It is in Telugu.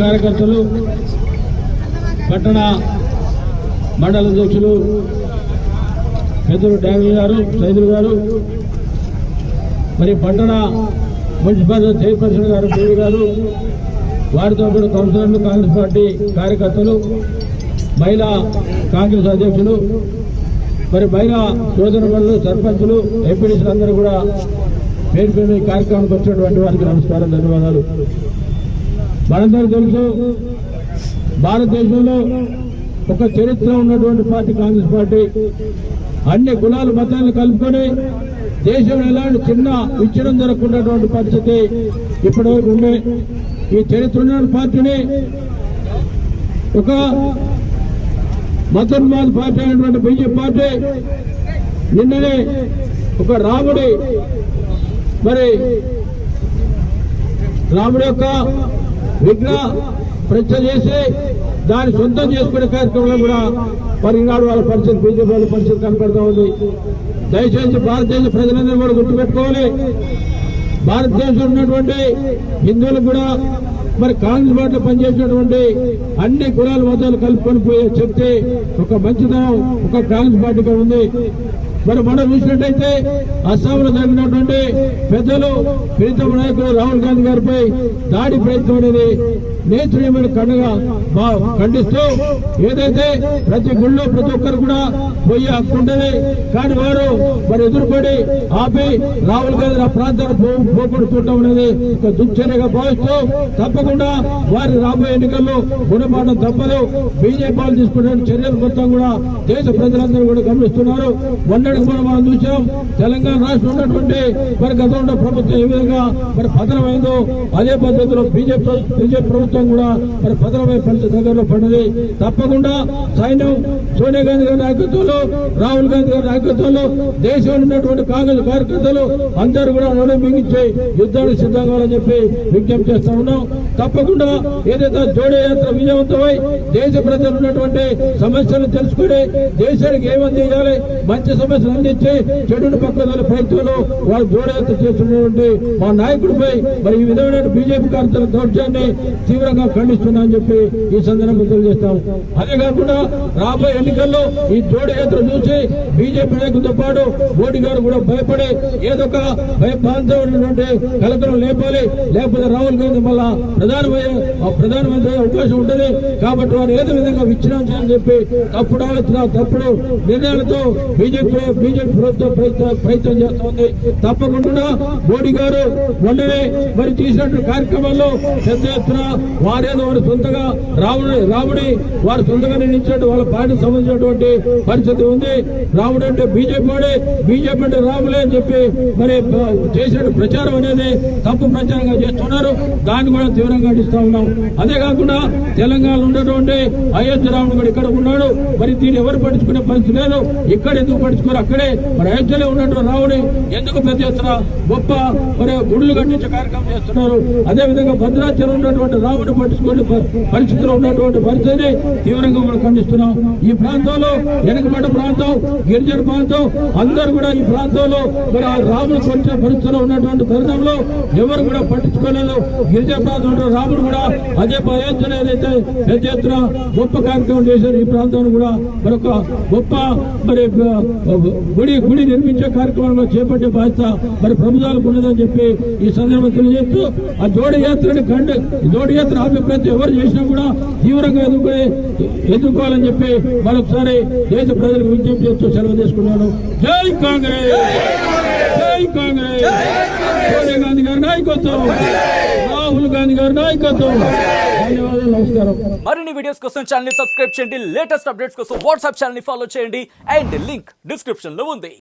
కార్యకర్తలు పట్టణ మండల అధ్యక్షులు పెద్దలు డాంగులు గారు సైదులు గారు మరి పట్టణ మున్సిపల్ చైర్పర్సన్ గారు దేవి గారు వారితో పాటు కౌన్సిలర్లు కాంగ్రెస్ పార్టీ కార్యకర్తలు మహిళా కాంగ్రెస్ అధ్యక్షులు మరి మహిళా సోదరులు సర్పంచులు ఎంపీడీసీలు అందరూ కూడా పేరు పేరు కార్యక్రమానికి వచ్చినటువంటి వారికి నమస్కారం ధన్యవాదాలు. మనందరూ తెలుసు భారతదేశంలో ఒక చరిత్ర ఉన్నటువంటి పార్టీ కాంగ్రెస్ పార్టీ. అన్ని కులాలు మతాలను కలుపుకొని దేశంలో ఎలాంటి చిన్న విచ్ఛిన్నం జరగకున్నటువంటి పరిస్థితి ఇప్పటివరకు ఉండే. ఈ చరిత్ర ఉన్న పార్టీని ఒక మతోన్మాద పార్టీ అయినటువంటి బీజేపీ పార్టీ నిన్ననే ఒక రాముడి మరి రాముడి యొక్క విగ్రహ ప్రతిష్ట చేసి దాన్ని సొంతం చేసుకునే కార్యక్రమంలో కూడా మరి ఈనాడు వాళ్ళ పరిస్థితి బీజేపీ వాళ్ళ పరిస్థితి కనపడుతూ ఉంది. దయచేసి భారతదేశ ప్రజలందరూ కూడా గుర్తుపెట్టుకోవాలి. భారతదేశంలో ఉన్నటువంటి హిందువులు కూడా మరి కాంగ్రెస్ పార్టీలో పనిచేసినటువంటి అన్ని కులాల మతాలు కలుపుకొని పోయే చెప్తే ఒక మంచితనం ఒక కాంగ్రెస్ పార్టీగా ఉంది. మరి మనం చూసినట్టయితే అస్సాంలో జరిగినటువంటి పెద్దలు ప్రీతమ నాయకులు రాహుల్ గాంధీ గారిపై దాడి ప్రయత్నం అనేది నేత్రీయమైన కండగా బా- ఖండిస్తూ ఏదైతే ప్రతి గుళ్ళో ప్రతి ఒక్కరు కూడా పోయే హక్కు ఉండేది కానీ వారు మరి ఎదురుపడి ఆపి రాహుల్ గాంధీ ఆ ప్రాంతాన్ని పోగొడుతుండడం అనేది ఒక దుశ్చర్యగా భావిస్తూ తప్పకుండా వారి రాబోయే ఎన్నికల్లో గుణపాఠం తప్పదు. బీజేపీ వాళ్ళు తీసుకునే చర్యలు మొత్తం కూడా దేశ ప్రజలందరూ కూడా గమనిస్తున్నారు. మొన్నటి కూడా మనం చూసాం తెలంగాణ రాష్ట్రం ఉన్నటువంటి మరి గతంలో ప్రభుత్వం ఏ విధంగా మరి పతనమైందో అదే పద్ధతిలో బీజేపీ బీజేపీ ప్రభుత్వం కూడా మరి పతనమై దగ్గరలో పడినది తప్పకుండా సైన్యం సోనియా గాంధీ గారి నాయకత్వంలో రాహుల్ గాంధీ గారి నాయకత్వంలో దేశంలో ఉన్నటువంటి కాంగ్రెస్ కార్యకర్తలు అందరూ కూడా నడు యుద్ధాన్ని యుద్ధానికి సిద్ధంగా కావాలని చెప్పి విజ్ఞప్తి చేస్తా ఉన్నాం. తప్పకుండా ఏదైతే జోడే యాత్ర విజయవంతమై దేశ ప్రజలు ఉన్నటువంటి సమస్యలు తెలుసుకుని దేశానికి ఏమంది చేయాలి మంచి సమస్యలు అందించి చెడుని పక్కన ప్రయత్నంలో వాళ్ళు జోడయాత్ర చేస్తున్నటువంటి మా నాయకుడిపై మరి ఈ విధమైన బీజేపీ కార్యకర్తల దౌర్జాన్ని తీవ్రంగా ఖండిస్తున్నామని చెప్పి ఈ సందర్భంగా తెలియజేస్తాం. అదే కాకుండా రాబోయే ఎన్నికల్లో ఈ జోడయాత్ర చూసి బీజేపీ నాయకులతో పాటు మోడీ గారు కూడా భయపడి ఏదో ఒక భయప్రాంతమైనటువంటి కలకలం లేపాలి. లేకపోతే రాహుల్ గాంధీ మళ్ళా ప్రధానమయ్యే ఆ ప్రధానమంత్రి అవకాశం ఉంటుంది. కాబట్టి వారు ఏదో విధంగా విచ్ఛిన్నం చేయాలని చెప్పి తప్పుడు ఆలోచన తప్పుడు నిర్ణయాలతో బీజేపీ బీజేపీ ప్రభుత్వం ప్రయత్నం ప్రయత్నం చేస్తోంది. తప్పకుండా మోడీ గారు మొన్ననే మరి తీసినటువంటి కార్యక్రమాల్లో పెద్ద ఎత్తున వారేదో వారు సొంతగా రాముడి రాముడి వారు సొంతగా నిర్ణయించినట్టు వాళ్ళ పార్టీకి సంబంధించినటువంటి పరిస్థితి ఉంది. రాముడు అంటే బీజేపీ వాడే బీజేపీ అంటే రాములే అని చెప్పి మరి చేసినట్టు చేసిన ప్రచారం అనేది తప్పు ప్రచారంగా చేస్తున్నారు. దాన్ని కూడా తీవ్రంగా ఖండిస్తా ఉన్నాం. అదే కాకుండా తెలంగాణలో ఉన్నటువంటి అయోధ్య రాముడు కూడా ఇక్కడ ఉన్నాడు. మరి దీన్ని ఎవరు పట్టించుకునే పరిస్థితి లేదు. ఇక్కడ ఎందుకు పట్టించుకోరు? అక్కడే మరి అయోధ్యలో ఉన్నటువంటి రాముడి ఎందుకు పెద్ద ఎత్తున గొప్ప మరి గుడులు కట్టించే కార్యక్రమం చేస్తున్నారు. అదే విధంగా భద్రాచలం ఉన్నటువంటి రాముని పట్టించుకునే పరిస్థితిలో ఉన్నటువంటి పరిస్థితిని తీవ్రంగా మనం ఖండిస్తున్నాం. ఈ ప్రాంతంలో వెనుకబడ్డ ప్రాంతం గిరిజన ప్రాంతం అందరూ కూడా ఈ ప్రాంతంలో మరి ఆ రాముడు కొట్టిన పరిస్థితిలో ఉన్నటువంటి తరుణంలో ఎవరు కూడా పట్టించుకోలేదు. గిరిజన ప్రాంతంలో రాముడు కూడా అదే అయోధ్యలో ఏదైతే పెద్ద ఎత్తున గొప్ప కార్యక్రమం చేశారు ఈ ప్రాంతాన్ని కూడా మరొక గొప్ప మరి గుడి గుడి నిర్మించే కార్యక్రమంలో చేపట్టే బాధ్యత మరి ప్రభుత్వాలకు ఉన్నదని చెప్పి ఈ సందర్భంగా తెలియజేస్తూ ఆ జోడి యాత్రని ఖండ జోడి యాత్ర ఆపే ప్రయత్నం ఎవరు చేసినా కూడా తీవ్రంగా ఎదుర్కొని ఎదుర్కోవాలని చెప్పి మరొకసారి దేశ ప్రజలకు విజ్ఞప్తి చేస్తూ సెలవు తీసుకున్నాను. జై కాంగ్రెస్! జై కాంగ్రెస్! సోనియా గాంధీ గారి నాయకత్వం! రాహుల్ గాంధీ గారి నాయకత్వం! ధన్యవాదాలు నమస్కారం. మరిన్ని వీడియోస్ కోసం ఛానల్ సబ్స్క్రైబ్ చేయండి. లేటెస్ట్ అప్డేట్స్ కోసం వాట్సాప్ ఛానల్ ఫాలో చేయండి. అండ్ లింక్ డిస్క్రిప్షన్లో ఉంది.